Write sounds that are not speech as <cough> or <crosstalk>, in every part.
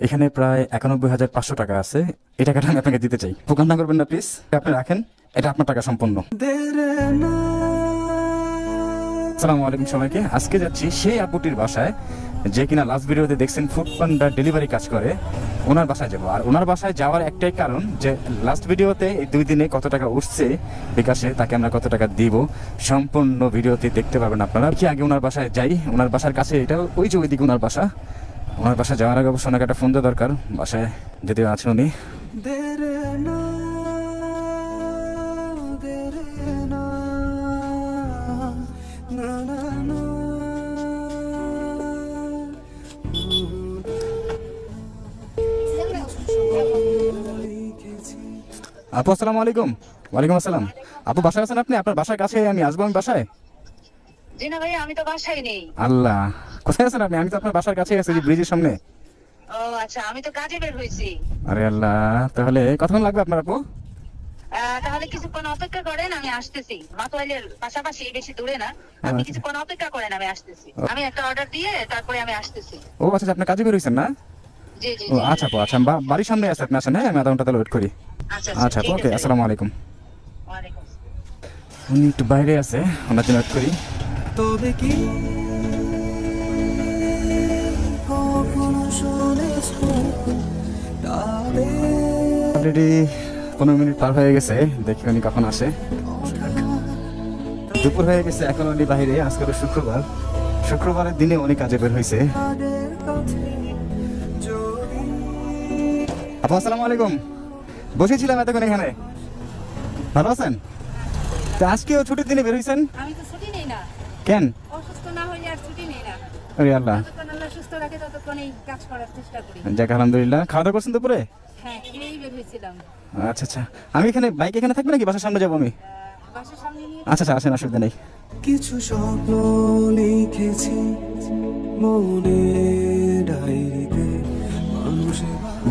এখানে প্রায় একানব্বই হাজার পাঁচশো টাকা আছে। এই টাকাটা আমি আপনাকে দিতে চাই। প্রকাশ না করবেন না, প্লিজ। আপনি রাখেন। এটা আপনার টাকা সম্পূর্ণ। আসসালামু আলাইকুম সবাইকে। আজকে যাচ্ছি সেই আপুটির বাসায়। যে কিনা লাস্ট ভিডিওতে দেখছেন ফুড পান্ডার ডেলিভারি কাজ করে, ওনার বাসায় যাব। আর ওনার বাসায় যাওয়ার একটাই কারণ যে লাস্ট ভিডিওতে এই দুই দিনে কত টাকা উঠছে, বিকাশে তাকে আমরা কত টাকা দিব, সম্পূর্ণ ভিডিওতে দেখতে পাবেন আপনারা। কি আগে ওনার বাসায় যাই। ওনার বাসার কাছে এটা ওই যে ওইদিকে ওনার বাসা। ওনার বাসায় যাওয়ার আগে অবশ্য ওনাকে একটা ফোন দেওয়া দরকার। বাসায় যদিও আছে উনি। আপু আসসালামু আলাইকুম। ওয়ালাইকুম আসসালাম। আপু বাসায় আছেন আপনি? আপনার বাসার কাছে আমি আসব আমি বাসায়? জি না ভাই আমি তো বাসায় নেই। আল্লাহ কোথায় আছেন আপনি? আমি তো আপনার বাসার কাছে আছি ব্রিজের সামনে। ও আচ্ছা আমি তো কাজে বের হয়েছি। আরে আল্লাহ তাহলে কতক্ষণ লাগবে আপনার আপু? তাহলে কিছুক্ষণ অপেক্ষা করেন আমি আসতেছি। মাতোয়াইলের পাশাপাশি বেশি দূরে না। আপনি আচ্ছা। কিছুক্ষণ অপেক্ষা করেন আমি আসতেছি। আমি একটা অর্ডার দিয়ে তারপরে আমি আসতেছি। ও আচ্ছা আপনি কাজে বেরোইছেন না? জি জি ও আচ্ছা আপু আচ্ছা বাড়ির সামনে আছে আপনি আসেন হ্যাঁ আমি আধা ঘণ্টা তাহলে ওয়েট করি। আচ্ছা আপু ওকে আসসালামু আলাইকুম। উনি একটু বাইরে আছে ওনার জন্য ওয়েট করি। তবে কি? কখনো শুনেছ অলরেডি পনেরো মিনিট পার হয়ে গেছে দেখি উনি কখন আসে। দুপুর হয়ে গেছে এখন উনি বাইরে আজকে শুক্রবার। শুক্রবারের দিনে উনি কাজে বের হয়েছে। আপু আসসালামু আলাইকুম। বসেছিলাম এতক্ষণ এখানে। ভালো আছেন? তো আজকেও ছুটির দিনে বের হয়েছেন? কেন? অসুস্থ না হলে আর ছুটি নেই না। আরে আল্লাহ। যতক্ষণ আল্লাহ সুস্থ রাখে ততক্ষণ এই কাজ করার চেষ্টা করি। যাক আলহামদুলিল্লাহ। খাওয়া দাওয়া করছেন দুপুরে? হ্যাঁ খেয়েই বের হয়েছিলাম। আচ্ছা আচ্ছা। আমি এখানে বাইক এখানে থাকবে নাকি বাসার সামনে যাব আমি? বাসার সামনে নিয়ে আচ্ছা আচ্ছা আসেন অসুবিধা নেই। কিছু স্বপ্ন লিখেছি মনে ডায়েরিতে।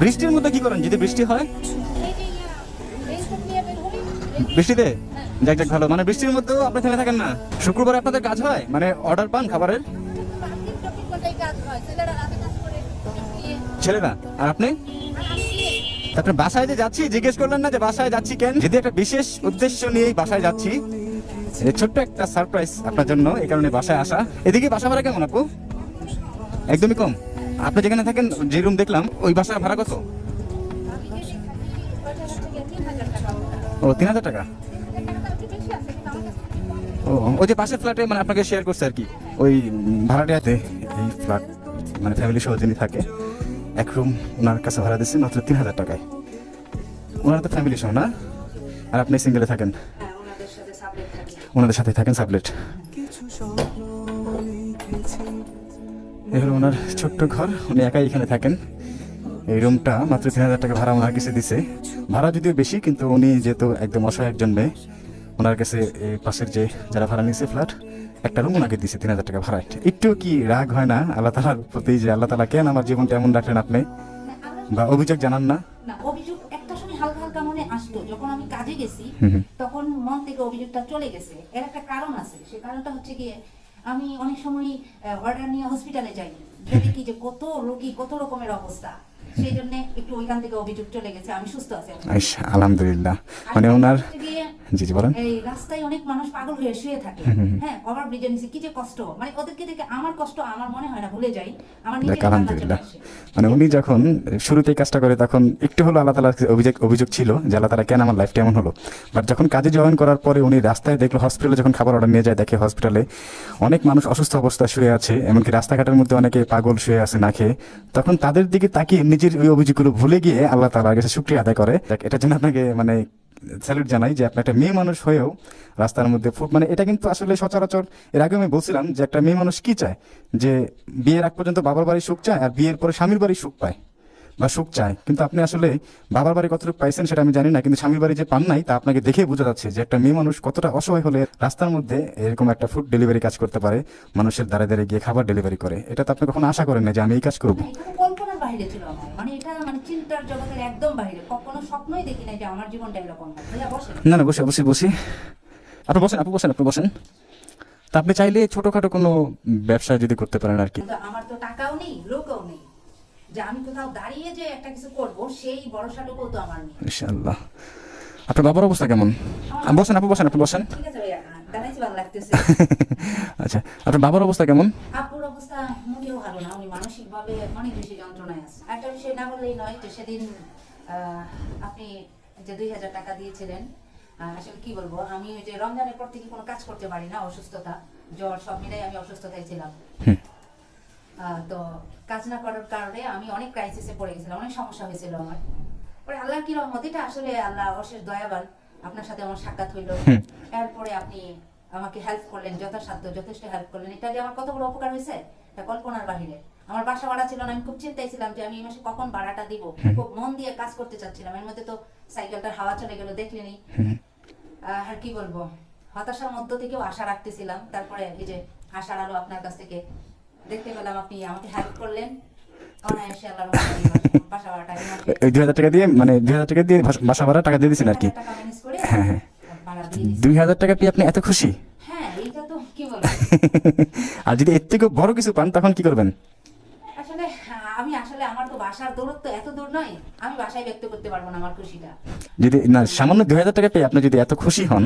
বৃষ্টির মধ্যে কি করেন? যদি বৃষ্টি হয়? বৃষ্টিতে? যাক যাক, ভালো। মানে বৃষ্টির মধ্যেও আপনি থেমে থাকেন না। শুক্রবার আপনাদের কাজ হয়? মানে অর্ডার পান খাবারের? হয় ছেলেরা আর আপনি? আপনার বাসায় যে যাচ্ছি, জিজ্ঞেস করলেন না যে বাসায় যাচ্ছি কেন? যদি একটা বিশেষ উদ্দেশ্য নিয়ে বাসায় যাচ্ছি ছোট্ট একটা সারপ্রাইজ আপনার জন্য এই কারণে বাসায় আসা। এদিকে বাসা ভাড়া কেমন আপু? একদমই কম। আপনি যেখানে থাকেন, যে রুম দেখলাম, ওই বাসার ভাড়া কত? ও, তিন হাজার টাকা। ও, ওই যে পাশের ফ্ল্যাটে মানে আপনাকে শেয়ার করছে আর কি। ওই ভাড়াটিয়াতে এই ফ্ল্যাট মানে ফ্যামিলি সহ যিনি থাকে, এক রুম ওনার কাছে ভাড়া দিচ্ছে মাত্র তিন হাজার টাকায়। ওনারা তো ফ্যামিলি সহ, না? আর আপনি সিঙ্গেলে থাকেন? ওনাদের সাথে থাকেন সাবলেট এই হলো ওনার ছোট্ট ঘর, উনি একাই এখানে থাকেন। এই রুমটা মাত্র তিন হাজার টাকা ভাড়া ওনার কাছে দিছে। ভাড়া যদিও বেশি, কিন্তু উনি যেহেতু একদম অসহায় একজন মেয়ে ওনার কাছে পাশের যে যারা ভাড়া নিয়েছে ফ্ল্যাট একটা রুম ওনাকে দিছে তিন হাজার টাকা ভাড়া। একটু কি রাগ হয় না আল্লাহ তালার প্রতি যে আল্লাহ তালা কেন আমার জীবনটা এমন রাখলেন আপনি? বা অভিযোগ জানান না? না অভিযোগ একটা সময় হালকা হালকা মনে আসতো। যখন আমি কাজে গেছি হুম হুম। তখন মন থেকে অভিযোগটা চলে গেছে। এর একটা কারণ আছে সে কারণটা হচ্ছে গিয়ে আমি অনেক সময় অর্ডার নিয়ে হসপিটালে যাই দেখি যে কত রোগী কত রকমের অবস্থা। সেই জন্য একটু ওইখান থেকে অভিযোগ চলে গেছে আমি সুস্থ আছি আলহামদুলিল্লাহ। মানে ওনার জি জি বলেন। এই রাস্তায় অনেক মানুষ পাগল হয়ে শুয়ে থাকে। হ্যাঁ ওভার ব্রিজের নিচে। কি যে কষ্ট। মানে ওদেরকে দেখে আমার কষ্ট আমার মনে হয় না ভুলে যাই। আমার নিজের দেখ আলহামদুলিল্লাহ। মানে উনি যখন শুরুতে কাজটা করে তখন একটু হলো আল্লাহ তালার অভিযোগ অভিযোগ ছিল যে আল্লাহ তালা কেন আমার লাইফটা এমন হলো? বাট যখন কাজে জয়েন করার পরে উনি রাস্তায় দেখল হসপিটালে যখন খাবার অর্ডার নিয়ে যায় দেখে হসপিটালে অনেক মানুষ অসুস্থ অবস্থায় শুয়ে আছে। এমনকি রাস্তাঘাটের মধ্যে অনেকে পাগল শুয়ে আছে না খেয়ে। তখন তাদের দিকে তাকিয়ে নিজের ওই অভিযোগগুলো ভুলে গিয়ে আল্লাহ তালার কাছে শুক্রিয়া আদায় করে। দেখ, এটার জন্য আপনাকে মানে স্যালুট জানাই যে আপনি একটা মেয়ে মানুষ হয়েও রাস্তার মধ্যে ফুট মানে এটা কিন্তু আসলে সচরাচর এর আগে আমি বলছিলাম যে একটা মেয়ে মানুষ কি চায়? যে বিয়ের আগ পর্যন্ত বাবার বাড়ি সুখ চায় আর বিয়ের পরে স্বামীর বাড়ি সুখ পায় বা সুখ চায়। কিন্তু আপনি আসলে বাবার বাড়ি কতটুকু পাইছেন সেটা আমি জানি না কিন্তু স্বামীর বাড়ি যে পান নাই তা আপনাকে দেখে বোঝা যাচ্ছে যে একটা মেয়ে মানুষ কতটা অসহায় হলে রাস্তার মধ্যে এরকম একটা ফুড ডেলিভারি কাজ করতে পারে মানুষের দ্বারে দ্বারে গিয়ে খাবার ডেলিভারি করে। এটা তো আপনি কখনো আশা করেন না যে আমি এই কাজ করব। বাইরে ছিল আমার। মানে এটা মানে চিন্তার জগতের একদম বাইরে কখনো স্বপ্নই দেখি না যে আমার জীবনটা এরকম বসেন। না না বসে অবশ্যই বসি। আপনি বসেন আপনি বসেন আপনি বসেন। তা আপনি চাইলে ছোটখাটো কোনো ব্যবসা যদি করতে পারেন আর কি। আমার তো টাকাও নেই লোকও নেই। যে আমি কোথাও দাঁড়িয়ে যে একটা কিছু করব সেই ভরসাটুকু তো আমার নেই। ইনশাআল্লাহ। আপনার বাবার অবস্থা কেমন? আ, বসেন আপু বসেন আপনি বসেন। ঠিক আছে ভাইয়া দাঁড়াইছি ভালো লাগতেছে। <laughs> আচ্ছা আপনার বাবার অবস্থা কেমন? আপুর অবস্থা না উনি মানসিক ভাবে অনেক বেশি যন্ত্রণায় আছে। একটা বিষয় না বললেই নয় যে সেদিন আপনি যে দুই হাজার টাকা দিয়েছিলেন আসলে কি বলব আমি ওই যে রমজানের পর থেকে কোনো কাজ করতে পারি না অসুস্থতা জ্বর সব মিলাই আমি অসুস্থতায় ছিলাম। তো কাজ না করার কারণে আমি অনেক ক্রাইসিসে পড়ে গেছিলাম অনেক সমস্যা হয়েছিল আমার। পরে আল্লাহ কি রহমত এটা আসলে আল্লাহ অশেষ দয়াবান আপনার সাথে আমার সাক্ষাৎ হইল। এরপরে আপনি আমাকে হেল্প করলেন যথাসাধ্য যথেষ্ট হেল্প করলেন। এটা যে আমার কত বড় উপকার হয়েছে? এটা কল্পনার বাহিরে। আমার বাসা ভাড়া ছিল না আমি খুব চিন্তায় ছিলাম যে আমি এই মাসে কখন ভাড়াটা দিব। খুব মন দিয়ে কাজ করতে চাচ্ছিলাম। এর মধ্যে তো সাইকেলটার হাওয়া চলে গেল দেখলেনি আর কি বলব? হতাশার মধ্য থেকেও আশা রাখতেছিলাম। তারপরে এই যে আশার আলো আপনার কাছ থেকে দেখতে পেলাম আপনি আমাকে হেল্প করলেন। দুই হাজার টাকা দিয়ে মানে দুই হাজার টাকা দিয়ে বাসা ভাড়া টাকা দিয়ে দিয়েছেন আর কি। টাকা ম্যানেজ করে হ্যাঁ, হ্যাঁ। দুই হাজার টাকা পেয়ে আপনি এত খুশি হ্যাঁ এইটা তো কি বলব <laughs> আর যদি এর থেকে বড় কিছু পান তখন কি করবেন? আসলে আমি আসলে আমার তো বাসার দূরত্ব এত দূর নয় আমি বাসায় ব্যক্ত করতে পারব না আমার খুশিটা। যদি না সামান্য দুই হাজার টাকা পেয়ে আপনি যদি এত খুশি হন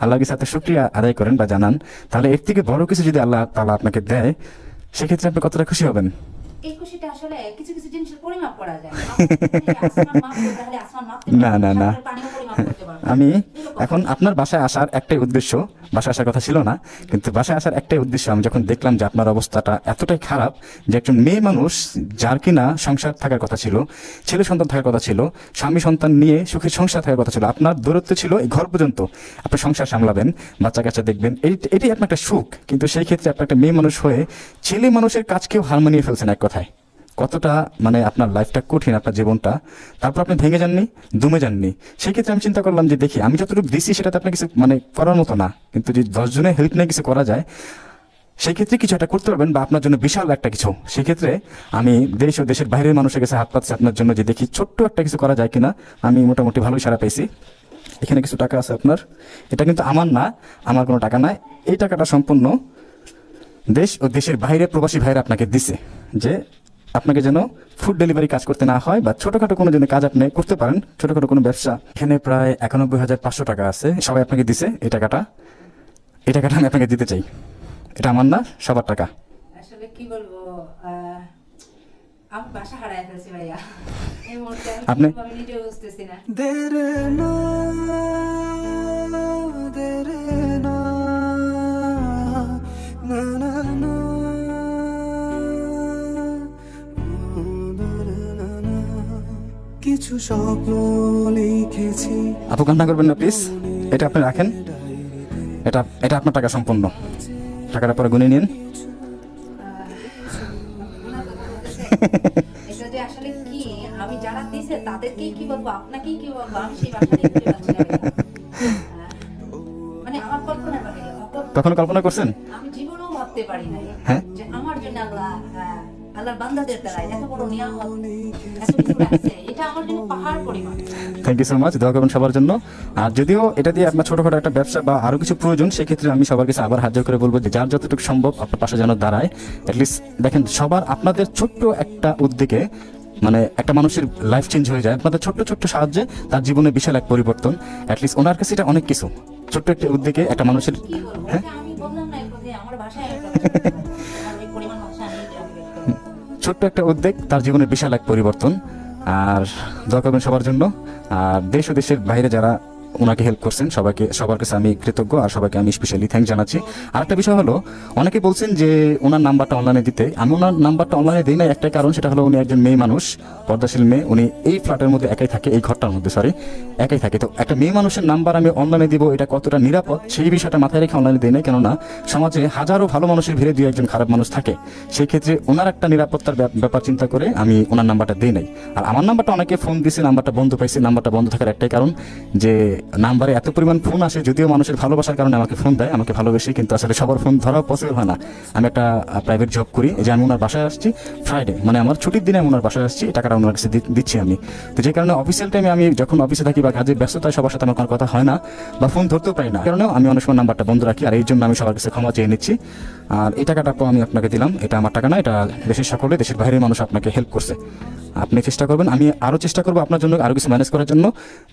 আল্লাহর সাথে শুক্রিয়া আদায় করেন বা জানান তাহলে এর থেকে বড় কিছু যদি আল্লাহ তাআলা আপনাকে দেয় সেক্ষেত্রে আপনি কতটা খুশি হবেন? এই খুশিটা আসলে কিছু কিছু জিনিসের পরিমাপ করা যায়। আসমান মাপ করতে হলে আসমান মাপতে না, না, না। <laughs> আমি এখন আপনার বাসায় আসার একটাই উদ্দেশ্য, বাসায় আসার কথা ছিল না, কিন্তু বাসায় আসার একটাই উদ্দেশ্য, আমি যখন দেখলাম যে আপনার অবস্থাটা এতটাই খারাপ যে একজন মেয়ে মানুষ যার কিনা সংসার থাকার কথা ছিল, ছেলে সন্তান থাকার কথা ছিল, স্বামী সন্তান নিয়ে সুখের সংসার থাকার কথা ছিল, আপনার দূরত্ব ছিল এই ঘর পর্যন্ত। আপনি সংসার সামলাবেন, বাচ্চা কাচ্চা দেখবেন, এই, এটাই আপনার একটা সুখ, কিন্তু সেই ক্ষেত্রে আপনার একটা মেয়ে মানুষ হয়ে ছেলে মানুষের কাজকেও হার মানিয়ে ফেলছেন এক কথায়। কতটা মানে আপনার লাইফটা কঠিন, আপনার জীবনটা, তারপর আপনি ভেঙে যাননি, দমে যাননি, সেক্ষেত্রে আমি চিন্তা করলাম যে দেখি, আমি যতটুকু দিছি সেটাতে আপনার কিছু মানে করার মতো না। কিন্তু যদি দশজনের হেল্প নিয়ে কিছু করা যায়, সেক্ষেত্রে কিছু একটা করতে পারবেন বা আপনার জন্য বিশাল একটা কিছু। সেক্ষেত্রে আমি দেশ ও দেশের বাইরের মানুষের কাছে হাত পাচ্ছি আপনার জন্য যে দেখি ছোট্ট একটা কিছু করা যায় কিনা। আমি মোটামুটি ভালোই সারা পেয়েছি এখানে কিছু টাকা আছে আপনার। এটা কিন্তু আমার না, আমার কোনো টাকা নাই। এই টাকাটা সম্পূর্ণ দেশ ও দেশের বাইরে প্রবাসী ভাইরা আপনাকে দিছে যে আপনাকে যেন ফুড ডেলিভারি কাজ করতে না হয় বা ছোটখাটো কোনো যেন কাজ আপনি করতে পারেন ছোটখাটো কোনো ব্যবসা। এখানে প্রায় একানব্বই হাজার পাঁচশো টাকা আছে। সবাই আপনাকে দিছে এই টাকাটা। এই টাকাটা আমি আপনাকে দিতে চাই। এটা আমার না সবার টাকা। আসলে কি বলব আমি বাসা হারায় ফেলছি ভাইয়া। এই মুহূর্তে আপনি- কীভাবে নিজেও বুঝতেছি না। দেরে না দেরে না না না কিছু স্বপ্ন লিখেছি। আপু কান্না করবেন না প্লিজ এটা আপনি রাখেন। এটা এটা আপনার টাকা সম্পূর্ণ। টাকাটা পরে গুনে নিন। <laughs> এটা যে আসলে কি? আমি যারা দিছে তাদেরকেই কি বলব? আপনাকেই কি বলব? আমি সেই বাসা দেখতে পাচ্ছি না। ভাইয়া। আহ, মানে কখনো কল্পনা করছেন? আমি জীবনেও ভাবতে পারি নাই। হ্যাঁ? আমার জন্য আল্লাহ আল্লাহর বান্দাদের দ্বারা এত বড় নিয়ামত এত কিছু থ্যাংক ইউ সো মাচ দোয়া করবেন সবার জন্য। আর যদিও এটা দিয়ে আপনার ছোটখাটো একটা ব্যবসা বা আরও কিছু প্রয়োজন সেক্ষেত্রে আমি সবার কাছে আবার হাত জোড় করে বলব যে যার যতটুকু সম্ভব আপনার পাশে যেন দাঁড়ায়। অ্যাটলিস্ট দেখেন সবার আপনাদের ছোট্ট একটা উদ্যোগে মানে একটা মানুষের লাইফ চেঞ্জ হয়ে যায়। আপনাদের ছোট্ট ছোট্ট সাহায্যে তার জীবনে বিশাল এক পরিবর্তন। অ্যাটলিস্ট ওনার কাছে এটা অনেক কিছু। ছোট্ট একটা উদ্যোগে একটা মানুষের হ্যাঁ। ছোট্ট একটা উদ্যোগ তার জীবনে বিশাল এক পরিবর্তন। আর দোয়া করবেন সবার জন্য। আর দেশ ও দেশের বাইরে যারা ওনাকে হেল্প করছেন। সবাইকে, সবার কাছে আমি কৃতজ্ঞ আর সবাইকে আমি স্পেশালি থ্যাংক জানাচ্ছি। আর একটা বিষয় হলো, অনেকে বলছেন যে ওনার নাম্বারটা অনলাইনে দিতে। আমি ওনার নাম্বারটা অনলাইনে দিই না একটাই কারণ, সেটা হলো উনি একজন মেয়ে মানুষ, পর্দাশীল মেয়ে। উনি এই ফ্ল্যাটের মধ্যে একাই থাকে, এই ঘরটার মধ্যে সরি একাই থাকে। তো একটা মেয়ে মানুষের নাম্বার আমি অনলাইনে দিব, এটা কতটা নিরাপদ? সেই বিষয়টা মাথায় রেখে অনলাইনে দিই না কেননা, সমাজে হাজারো ভালো মানুষের ভিড়ে দুই একজন খারাপ মানুষ থাকে। সেই ক্ষেত্রে ওনার একটা নিরাপত্তার ব্যাপ- ব্যাপার চিন্তা করে আমি ওনার নাম্বারটা দিই নাই। আর আমার নাম্বারটা অনেকে ফোন দিছে, নাম্বারটা বন্ধ পাইছে, নাম্বারটা বন্ধ থাকার একটাই কারণ যে নাম্বারে এত পরিমাণ ফোন আসে, যদিও মানুষের ভালোবাসার কারণে আমাকে ফোন দেয়, আমাকে ভালোবেসে কিন্তু আসলে সবার ফোন ধরা পসিবল হয় না। আমি একটা প্রাইভেট জব করি যে আমি ওনার বাসায় আসছি ফ্রাইডে মানে আমার ছুটির দিনে আমি ওনার বাসায় আসছি টাকাটা ওনার কাছে দিচ্ছি আমি। তো যে কারণে অফিসিয়াল টাইমে আমি যখন অফিসে থাকি বা কাজের ব্যস্ততায় সবার সাথে আমার কথা হয় না, বা ফোন ধরতেও পারি না কারণেও আমি অনেক সময় নাম্বারটা বন্ধ রাখি, আর এই জন্য আমি সবার কাছে ক্ষমা চেয়ে নিচ্ছি। আর এই টাকাটা আমি আপনাকে দিলাম, এটা আমার টাকা না, এটা দেশের সকলে, দেশের বাইরের মানুষ আপনাকে হেল্প করছে। আপনি চেষ্টা করবেন, আমি আরও চেষ্টা করব আপনার জন্য আরও কিছু ম্যানেজ করার জন্য,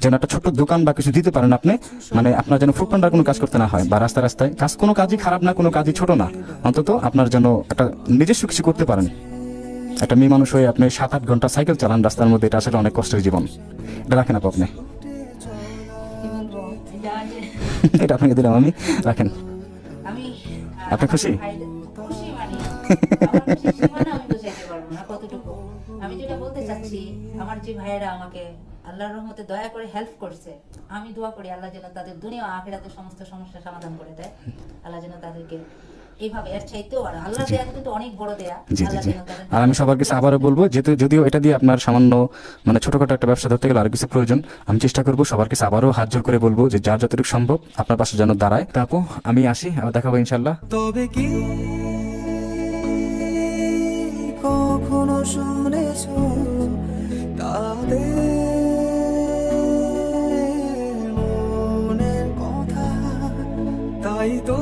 যেন একটা ছোট্ট দোকান বা কিছু দিতে পারেন আপনি। মানে আপনার যেন ফুড পান্ডার কোনো কাজ করতে না হয় বা রাস্তায় রাস্তায় কাজ কোনো কাজই খারাপ না কোনো কাজই ছোট না। অন্তত আপনার যেন একটা নিজস্ব কিছু করতে পারেন। একটা মেয়ে মানুষ হয়ে আপনি সাত আট ঘণ্টা সাইকেল চালান রাস্তার মধ্যে এটা আসলে অনেক কষ্টের জীবন। এটা রাখেন আপু আপনি। <laughs> এটা আপনাকে দিলাম আমি। রাখেন। আপনি খুশি? <laughs> আমি যেটা বলতে চাচ্ছি আমার যে ভাইয়েরা আমাকে আল্লাহর রহমতে দয়া করে হেল্প করছে আমি দোয়া করি আল্লাহ যেন তাদের দুনিয়া আখিরাতে সমস্ত সমস্যার সমাধান করে দেয়। আল্লাহ যেন তাদেরকে এইভাবে এর চাইতেও আর আল্লাহ দেয়া কিন্তু অনেক বড় দেয়া। জি জি আল্লাহ যেন তাদের আর আমি সবার কাছে আবারও বলব যেহেতু যদিও এটা দিয়ে আপনার সামান্য মানে ছোটখাটো একটা ব্যবসা ধরতে গেলে আর কিছু প্রয়োজন আমি চেষ্টা করব সবার কাছে আবারও হাত জোর করে বলব যে যার যতটুকু সম্ভব আপনার পাশে যেন দাঁড়ায়। তা আপু আমি আসি আবার দেখাবো ইনশাল্লাহ তবে কি কখনো তাদের মনের কথা তাই তো